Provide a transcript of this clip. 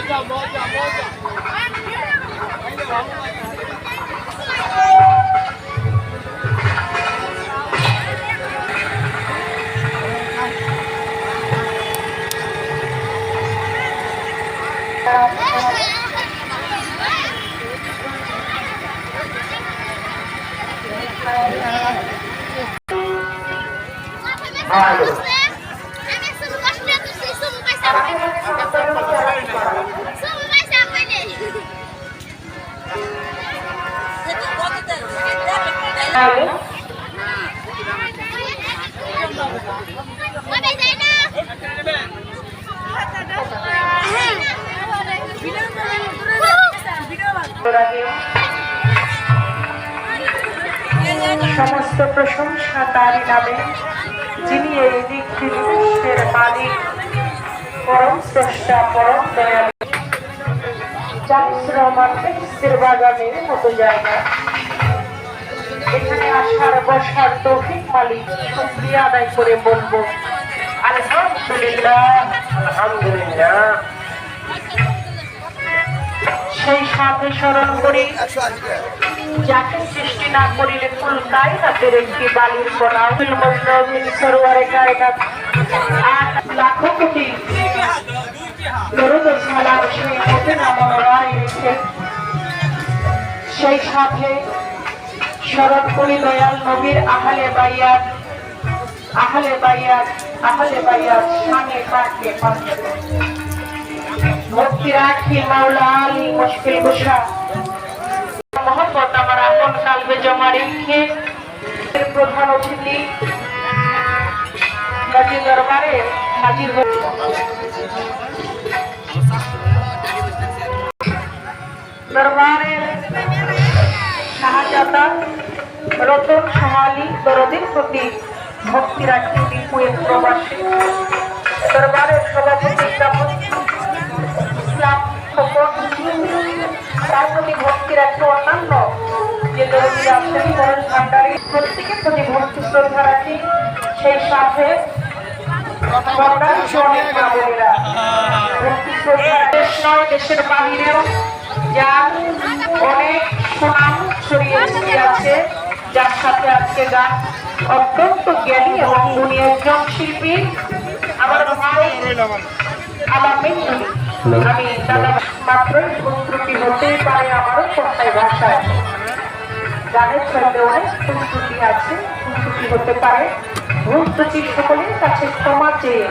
moja moja moja. Thank you. আগে সমস্ত প্রশংসা তারই নামে, যিনি এই দিকটি বিশ্বের মালিক, পরম স্রষ্টা, পরম দয়ালু। জানিস রহমান বাগানের মতো জায়গা। এখানে আসার বসার তৌফিক মালিক শুক্রিয়া আদায় করে বলব। সেই সাথে স্মরণ করি, যাকে সৃষ্টি না করিলে ফুল কায়নাতের একটি বালির কণা সরোয়ারে কায়নাত। আট লাখো কোটি সেই সাথে স্মরণ করি দয়াল নবীর আহলে বাইয়াত আহলে বাইয়াত আহলে বাইয়াত শানে পাকে পাকে ভক্তি রাখি মাওলা আলী মুশকিল কুশা। মহব্বত আমার আপন কালবে জমা রেখে। প্রধান অতিথি কাজী দরবারে হাজির হয়ে দরবারের শাহজাদা রতন সহালি দরদের প্রতি ভক্তি রাখি বিপুয়ের প্রবাসী, দরবারের সভাপতি ইসলাম খোকন তার প্রতি ভক্তি রাখে অন্যান্য যে দরদিরা আছেন বরণ ভান্ডারী প্রত্যেকের প্রতি ভক্তি শ্রদ্ধা রাখি, সেই সাথে দেশের বাহিরেও যার অনেক সুনাম আছে, যার সাথে আজকে গান অত্যন্ত জ্ঞানী এবং উনি একজন শিল্পী। আমার ভাই আমি দাদা মাত্রই ত্রুটি হতেই পারে আমারও কথায় ভাষায়। গানের ছন্দে অনেক ত্রুটি আছে ত্রুটি হতে পারে। ভুল সকলের কাছে ক্ষমা চেয়ে